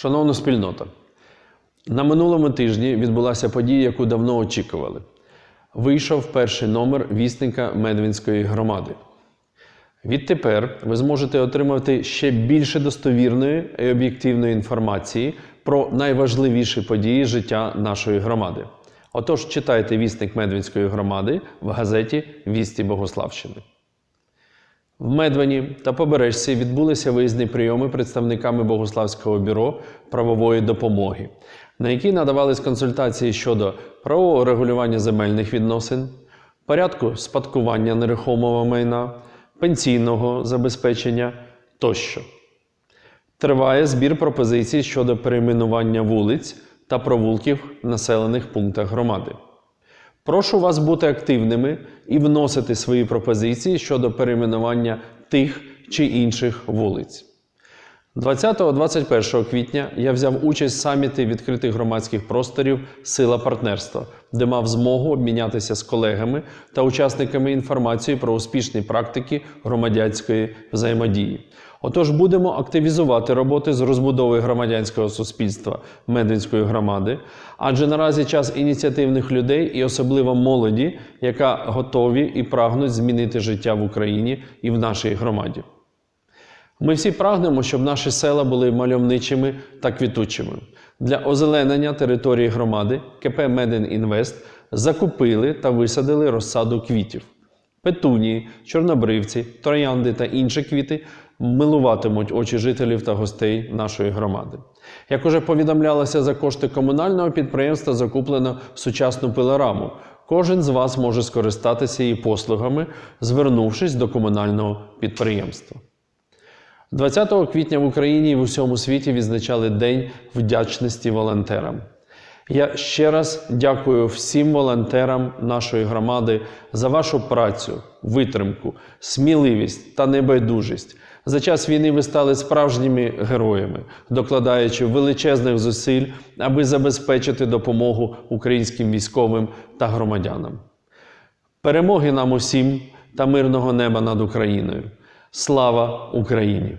Шановна спільнота, на минулому тижні відбулася подія, яку давно очікували. Вийшов перший номер вісника Медвінської громади. Відтепер ви зможете отримати ще більше достовірної і об'єктивної інформації про найважливіші події життя нашої громади. Отож, читайте вісник Медвінської громади в газеті Вісті Богославщини. В Медвені та Побережці відбулися виїзні прийоми представниками Богославського бюро правової допомоги, на які надавались консультації щодо правового регулювання земельних відносин, порядку спадкування нерухомого майна, пенсійного забезпечення тощо. Триває збір пропозицій щодо перейменування вулиць та провулків в населених пунктах громади. Прошу вас бути активними і вносити свої пропозиції щодо перейменування тих чи інших вулиць. 20-21 квітня я взяв участь в саміті відкритих громадських просторів Сила партнерства, де мав змогу обмінятися з колегами та учасниками інформацією про успішні практики громадянської взаємодії. Отож, будемо активізувати роботи з розбудови громадянського суспільства Медвінської громади, адже наразі час ініціативних людей і особливо молоді, яка готові і прагнуть змінити життя в Україні і в нашій громаді. Ми всі прагнемо, щоб наші села були мальовничими та квітучими. Для озеленення території громади КП Меден Інвест закупили та висадили розсаду квітів. Петунії, чорнобривці, троянди та інші квіти милуватимуть очі жителів та гостей нашої громади. Як уже повідомлялося, за кошти комунального підприємства закуплено сучасну пилораму. Кожен з вас може скористатися її послугами, звернувшись до комунального підприємства. 20 квітня в Україні і в усьому світі відзначали День вдячності волонтерам. Я ще раз дякую всім волонтерам нашої громади за вашу працю, витримку, сміливість та небайдужість. За час війни ви стали справжніми героями, докладаючи величезних зусиль, аби забезпечити допомогу українським військовим та громадянам. Перемоги нам усім та мирного неба над Україною. Слава Україні!